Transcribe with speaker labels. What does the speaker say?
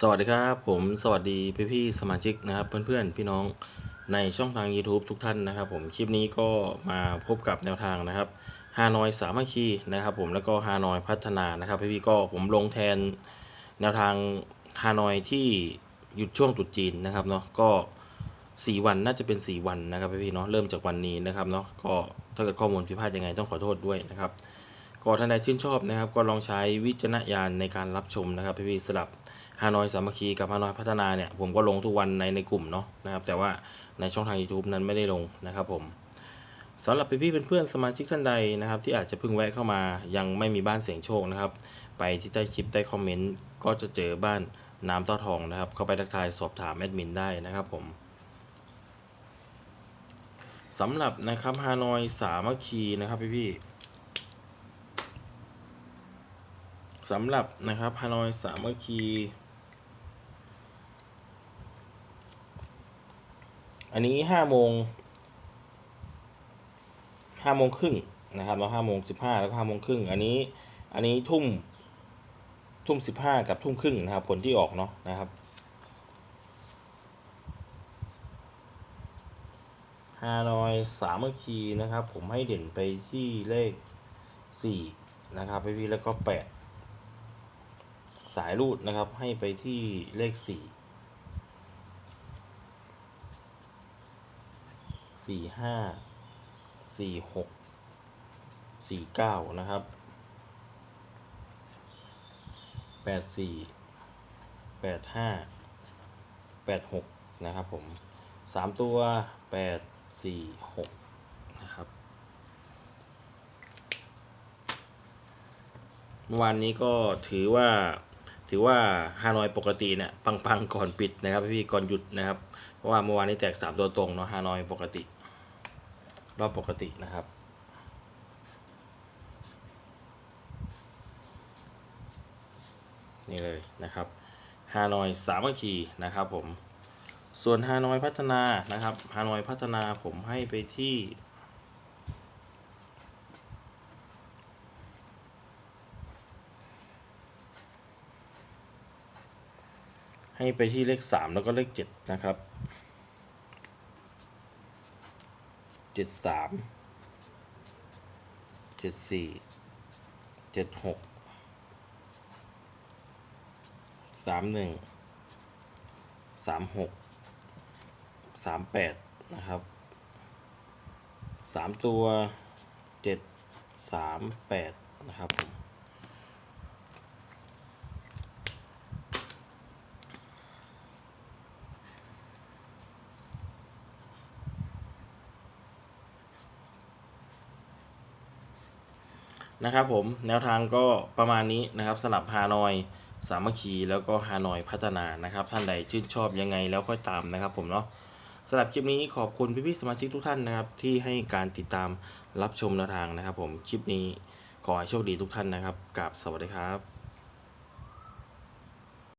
Speaker 1: สวัสดีครับผมสวัสดีพี่พี่สมาชิกนะครับ เพื่อนๆ พี่น้องในช่องทาง YouTube ทุกท่านนะครับ ผมคลิปนี้ก็มาพบกับแนวทางนะครับฮานอยสามัคคีนะครับ ผมแล้วก็ฮานอยพัฒนานะครับพี่พี่ก็ผมลงแทนแนวทางฮานอยที่หยุดช่วงตรุษจีนนะครับเนาะก็ 4 วันน่าจะเป็น 4 วันนะครับพี่ๆเนาะเริ่มจากวันนี้นะครับเนาะก็ถ้าเกิดข้อมูลผิดพลาดยังไงต้องขอโทษด้วยนะครับก็ท่านใดชื่นชอบนะครับ ก็ลองใช้วิจารณญาณในการรับชมนะครับพี่ๆสลับ ฮานอยสามัคคีกับฮานอยพัฒนาเนี่ยผมก็ลงทุกวันในในกลุ่มเนาะนะครับ แต่ว่าในช่องทาง YouTube นั้นไม่ได้ลงนะครับผมสำหรับพี่ๆเพื่อนๆสมาชิกท่านใดนะครับ ที่อาจจะเพิ่งแวะเข้ามายังไม่มีบ้านเสียงโชคนะครับ ไปที่ใต้คลิปใต้คอมเมนต์ก็จะเจอบ้านน้ำต้าทองนะครับ เข้าไปทักทายสอบถามแอดมินได้นะครับผมสำหรับนะครับฮานอยสามัคคีนะครับพี่ๆสำหรับนะครับฮานอยสามัคคี อันนี้ห้าโมงห้าโมงครึ่งนะครับแล้วห้าโมงสิบห้าแล้วก็ห้าโมงครึ่งอันนี้อันนี้ทุ่มทุ่มสิบห้ากับทุ่มครึ่งนะครับ ผลที่ออกเนาะนะครับฮานอยสามัคคีนะครับ ผมให้เด่นไปที่เลขสี่นะครับพี่ๆแล้วก็แปดสายรูดนะครับให้ไปที่เลขสี่ สี่ห้าสี่หกสี่เก้านะครับแปดสี่แปดห้าแปดหกนะครับผมสามตัวแปดสี่หกนะครับเมื่อวานนี้ก็ถือว่าถือว่าฮานอยปกติเนี่ยปังๆ ก่อนปิดนะครับพี่ก่อนหยุดนะครับ ราะว่าเมื่อวานนี้แตกสามตัวตรงเนาะฮานอยปกติ รอบปกตินะครับ นี่เลยนะครับฮานอยสามัคคีนะครับผม ส่วนฮานอยพัฒนานะครับฮานอยพัฒนาผมให้ไปที่ให้ไปที่เลขสามแล้วก็เลขเจ็ดนะครับ เจ็ดสามเจ็ดสี่เจ็ดหกสามหนึ่งสามหกสามแปดนะครับสามตัวเจ็ดสามแปดนะครับผม นะครับผมแนวทางก็ประมาณนี้นะครับสลับฮานอย สามัคคีแล้วก็ฮานอยพัฒนานะครับ ท่านใดชื่นชอบยังไงแล้วค่อยตามนะครับผมเนาะสำหรับคลิปนี้ขอบคุณพี่ๆสมาชิกทุกท่านนะครับ ที่ให้การติดตามรับชมแนวทางนะครับ ผมคลิปนี้ขอให้โชคดีทุกท่านนะครับกับสวัสดีครับ